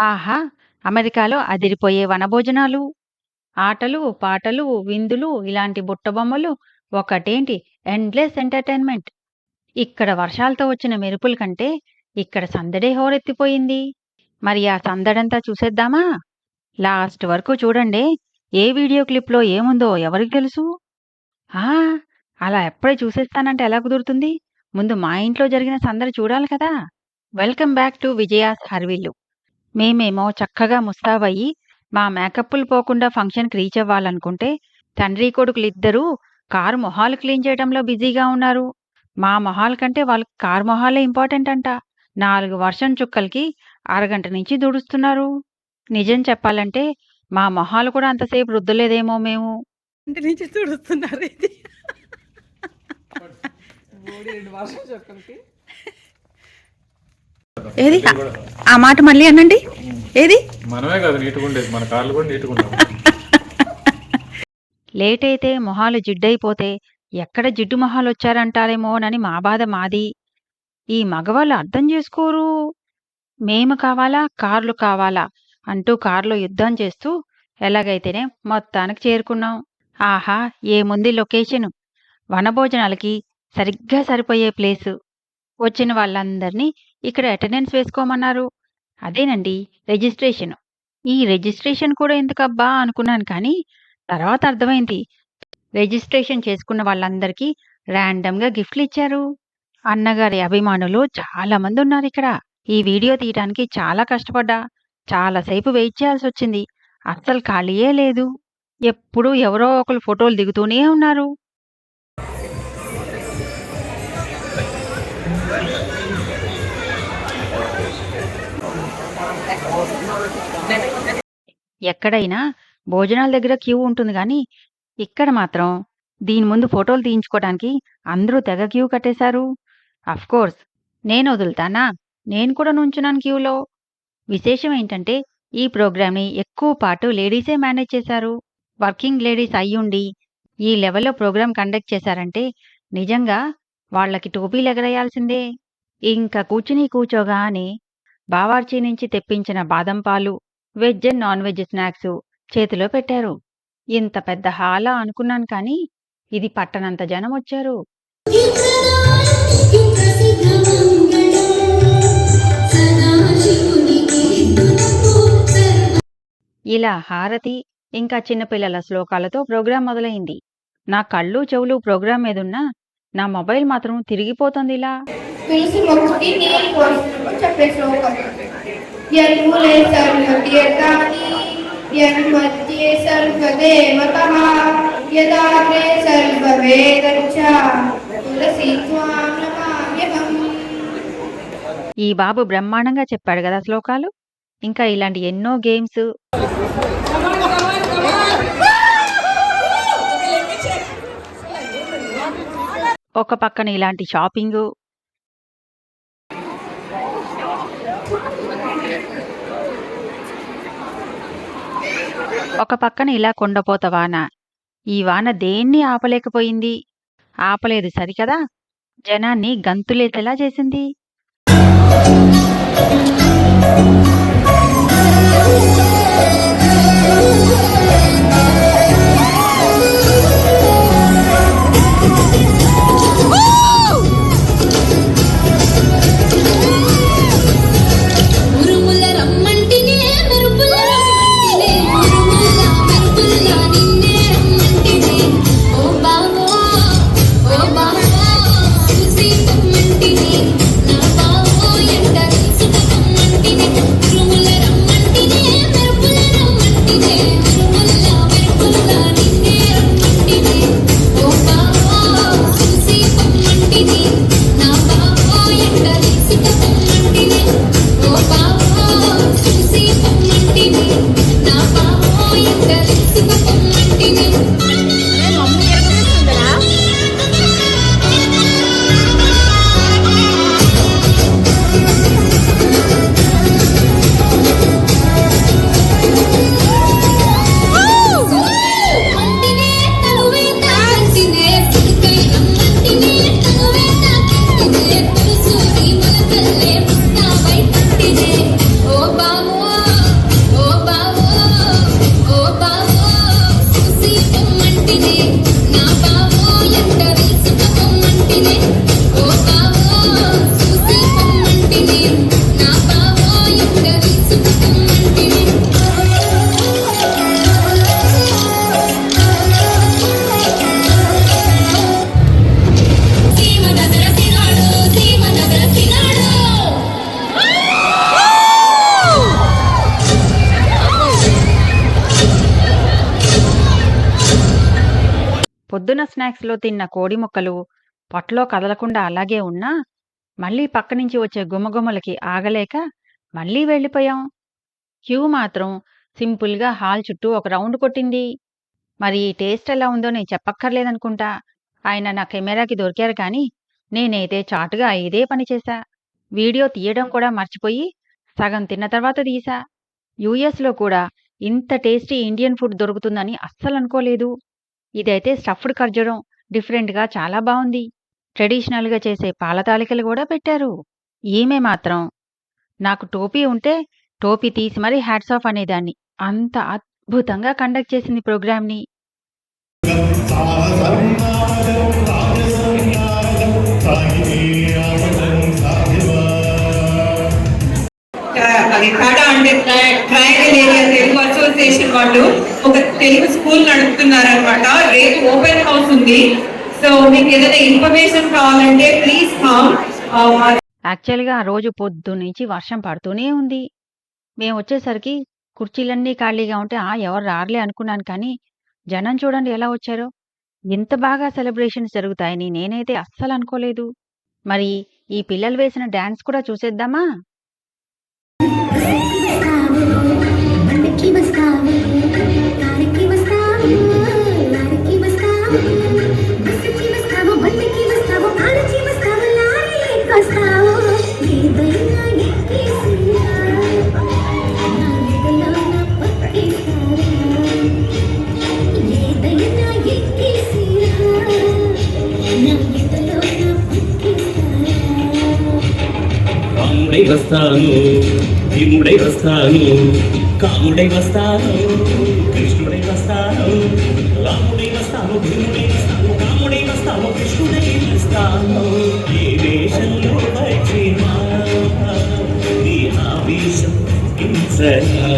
ఆహా! అమెరికాలో అదిరిపోయే వనభోజనాలు ఆటలు పాటలు విందులు ఇలాంటి బుట్టబొమ్మలు ఒకటేంటి? Endless entertainment. ఇక్కడ వర్షాలతో వచ్చిన మెరుపుల కంటే ఇక్కడ సందడే హోరెత్తిపోయింది. మరి ఆ సందడంతా చూసేద్దామా? లాస్ట్ వరకు చూడండి. ఏ వీడియో క్లిప్లో ఏముందో ఎవరికి తెలుసు? ఆ! అలా ఎప్పుడే చూసేస్తానంటే ఎలా కుదురుతుంది? ముందు మా ఇంట్లో జరిగిన సందడి చూడాలి కదా. Welcome back to Vijaya's Harivillu మేమేమో చక్కగా ముస్తాబయ్యి మా మేకప్పులు పోకుండా ఫంక్షన్కి రీచ్ అవ్వాలనుకుంటే తండ్రి కొడుకులిద్దరూ కారు మొహాలు క్లీన్ చేయడంలో బిజీగా ఉన్నారు. మా మొహాల కంటే వాళ్ళకి కారు మొహాలే ఇంపార్టెంట్ అంట నాలుగు వర్షం చుక్కలకి అరగంట నుంచి దుడుస్తున్నారు. నిజం చెప్పాలంటే మా మొహాలు కూడా అంతసేపు రుద్దలేదేమో మేము. నుంచి తుడుస్తున్నారు ఇది. ఏది? ఆ మాట మళ్ళీ అనండి. ఏది? మనమే కాదు నీట్గా ఉండేది మన కార్లు కూడా ఉండవు లేట్ అయితే మొహాలు జిడ్డైపోతే ఎక్కడ జిడ్డు మొహాలు వచ్చారంటారేమోనని మా బాధ మాది. ఈ మగవాళ్ళు అర్థం చేసుకోరు. మేము కావాలా కార్లు కావాలా అంటూ కారులో యుద్ధం చేస్తూ ఎలాగైతేనే మొత్తానికి చేరుకున్నాం. ఆహా ఏముంది లొకేషను? వనభోజనాలకి సరిగ్గా సరిపోయే ప్లేసు. వచ్చిన వాళ్ళందరినీ ఇక్కడ అటెండెన్స్ వేసుకోమన్నారు. అదేనండి రిజిస్ట్రేషన్ ఈ రిజిస్ట్రేషన్ కూడా ఎందుకబ్బా అనుకున్నాను కానీ తర్వాత అర్థమైంది. రిజిస్ట్రేషన్ చేసుకున్న వాళ్ళందరికీ ర్యాండమ్గా గిఫ్ట్లు ఇచ్చారు. అన్నగారి అభిమానులు చాలా మంది ఉన్నారు ఇక్కడ. ఈ వీడియో తీయడానికి చాలా కష్టపడ్డా. చాలాసేపు వెయిట్ చేయాల్సి వచ్చింది. అస్సలు ఖాళీయే లేదు. ఎప్పుడూ ఎవరో ఒకరు ఫోటోలు దిగుతూనే ఉన్నారు. ఎక్కడైనా భోజనాల దగ్గర క్యూ ఉంటుంది కానీ ఇక్కడ మాత్రం దీని ముందు ఫోటోలు తీయించుకోవడానికి అందరూ తెగ క్యూ కట్టేశారు. కోర్స్ నేను వదులుతానా? నేను కూడా నుంచున్నాను క్యూలో. విశేషం ఏంటంటే ఈ ప్రోగ్రామ్ని ఎక్కువ పాటు లేడీసే మేనేజ్ చేశారు. వర్కింగ్ లేడీస్ అయ్యుండి ఈ లెవెల్లో ప్రోగ్రామ్ కండక్ట్ చేశారంటే నిజంగా వాళ్ళకి టోపీలు ఎగరేయాల్సిందే. ఇంకా కూర్చుని కూర్చోగానే బావార్చి నుంచి తెప్పించిన బాదం పాలు veg and non veg snacks చేతిలో పెట్టారు. ఇంత పెద్ద హాలా అనుకున్నాను కానీ ఇది పట్టనంత జనం వచ్చారు. ఇలా హారతి ఇంకా చిన్నపిల్లల శ్లోకాలతో ప్రోగ్రాం మొదలైంది. నా కళ్ళు చెవులు ప్రోగ్రాం మీదున్నా నా మొబైల్ మాత్రం తిరిగిపోతుంది ఇలా తులసి మొక్కకి యన్మధ్యే సర్వదేవతః యదాగ్రే ఈ బాబు బ్రహ్మాండంగా చెప్పాడు కదా శ్లోకాలు. ఇంకా ఇలాంటి ఎన్నో గేమ్స్ ఒక పక్కన ఇలాంటి షాపింగ్ ఒక పక్కన ఇలా కొండపోత వాన. ఈ వాన దేన్ని ఆపలేకపోయింది? ఆపలేదు సరికదా? జనాన్ని గంతులేసేలా చేసింది. పొద్దున స్నాక్స్‌లో తిన్న కోడి ముక్కలు పొట్టలో కదలకుండా అలాగే ఉన్నా, మళ్ళీ పక్క నుంచి వచ్చే గుమగుమలకి ఆగలేక మళ్ళీ వెళ్ళిపోయాం. క్యూ మాత్రం సింపుల్‌గా హాల్ చుట్టూ ఒక రౌండ్ కొట్టింది. మరి టేస్ట్ ఎలా ఉందో నేను చెప్పక్కర్లేదనుకుంటా. ఆయన నా కెమెరాకి దొరికారు కానీ, నేనైతే చాటుగా ఇదే పని చేశా. వీడియో తీయడం కూడా మర్చిపోయి సగం తిన్న తర్వాత తీసా యూఎస్‌లో కూడా ఇంత టేస్టీ ఇండియన్ ఫుడ్ దొరుకుతుందని అస్సలు అనుకోలేదు ఇదైతే స్టఫ్డ్ ఖర్జూరం డిఫరెంట్‌గా చాలా బాగుంది ట్రెడిషనల్‌గా చేసే పాల తాలికలు కూడా పెట్టారు. ఈమె మాత్రం నాకు టోపీ ఉంటే టోపీ తీసి మరీ హ్యాట్స్ ఆఫ్ అనేదాన్ని. అంత అద్భుతంగా కండక్ట్ చేసింది ప్రోగ్రామ్‌ని. తెలుగు స్కూల్ నడుపుతున్నారనమాట రేపు ఓపెన్ హౌస్ ఉంది సో మీకు ఏదైనా ఇన్ఫర్మేషన్ కావాలంటే ప్లీజ్ కమ్ యాక్చువల్‌గా ఆ రోజు పొద్దున్నుంచి వర్షం పడుతూనే ఉంది. మేమొచ్చేసరికి కుర్చీలన్నీ ఖాళీగా ఉంటే ఆ! ఎవరు రారులే అనుకున్నాను కానీ, జనం చూడండి ఎలా వచ్చారో. ఇంత బాగా సెలబ్రేషన్స్ జరుగుతాయని నేనైతే అస్సలనుకోలేదు. మరి ఈ పిల్లలు వేసిన డాన్స్ కూడా చూసేద్దామా? బండికి వస్తావు రాముడై వస్తాను భీముడై వస్తాను కాముడై వస్తాను కృష్ణుడై వస్తాను రాముడై వస్తాను భీముడై ఈ వేషంలో వచ్చినా నీ ఆవేశం హింసనా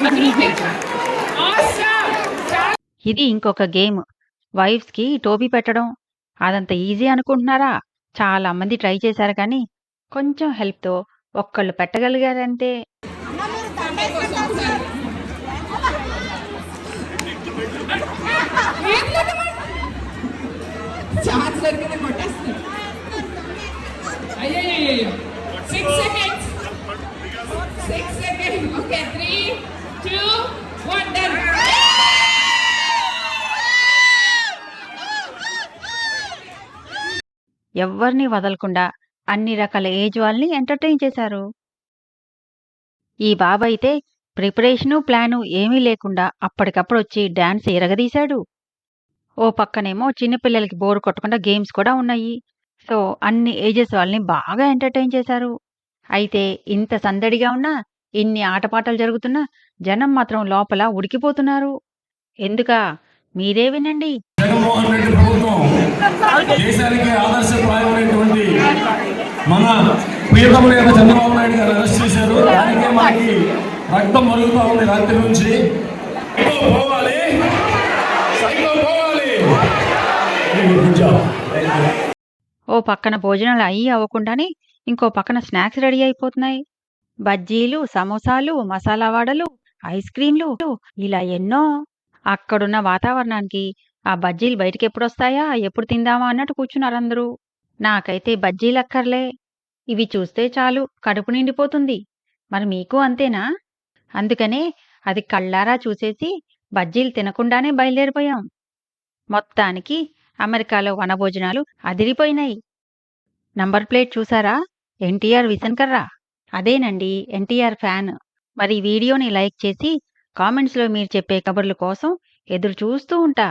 ఇది ఇంకొక గేమ్. వైఫ్స్‌కి టోపీ పెట్టడం. అదంత ఈజీ అనుకుంటున్నారా? చాలా మంది ట్రై చేశారు కానీ, కొంచెం హెల్ప్‌తో ఒక్కళ్ళు పెట్టగలిగారంతే. ఎవ్వరిని వదలకుండా అన్ని రకాల ఏజ్ వాళ్ళని ఎంటర్‌టైన్ చేశారు. ఈ బాబైతే ప్రిపరేషను, ప్లాను ఏమీ లేకుండా అప్పటికప్పుడు వచ్చి డాన్స్ ఇరగదీశాడు. ఓ పక్కనేమో చిన్నపిల్లలకి బోర్ కొట్టకుండా గేమ్స్ కూడా ఉన్నాయి. సో, అన్ని ఏజెస్ వాళ్ళని బాగా ఎంటర్‌టైన్ చేశారు. అయితే ఇంత సందడిగా ఉన్నా, ఇన్ని ఆటపాటలు జరుగుతున్నా జనం మాత్రం లోపల ఉడికిపోతున్నారు. ఎందుకా? మీరే వినండి. జగన్మోహన్ రెడ్డి ప్రభుత్వం దేశానికి ఆదర్శప్రాయమైనటువంటి మన ప్రియతమ నేత చంద్రబాబు నాయుడు గారు అరెస్ట్ చేశారు దానికే మనకి రక్తం మరుగుతా ఉంది రాత్రి నుంచి పోవాలి పోవాలి ఓ పక్కన భోజనాలు అయ్యి అవ్వకుండానే ఇంకో పక్కన స్నాక్స్ రెడీ అయిపోతున్నాయి. బజ్జీలు, సమోసాలు, మసాలా వడలు, ఐస్ క్రీంలు ఇలా ఎన్నో. అక్కడున్న వాతావరణానికి ఆ బజ్జీలు బయటికెప్పుడొస్తాయా? ఎప్పుడు తిందామా? అన్నట్టు కూర్చున్నారందరూ. నాకైతే బజ్జీలక్కర్లే. ఇవి చూస్తే చాలు కడుపు నిండిపోతుంది. మరి మీకు అంతేనా? అందుకనే అది కళ్ళారా చూసేసి బజ్జీలు తినకుండానే బయలుదేరిపోయాం. మొత్తానికి అమెరికాలో వనభోజనాలు అదిరిపోయినాయి. నంబర్ ప్లేట్ చూసారా? ఎన్టీఆర్ విసన్కర్రా. అదేనండి ఎన్టీఆర్ ఫ్యాన్. మరి వీడియోని లైక్ చేసి కామెంట్స్లో మీరు చెప్పే కబుర్ల కోసం ఎదురు చూస్తూ ఉంటా.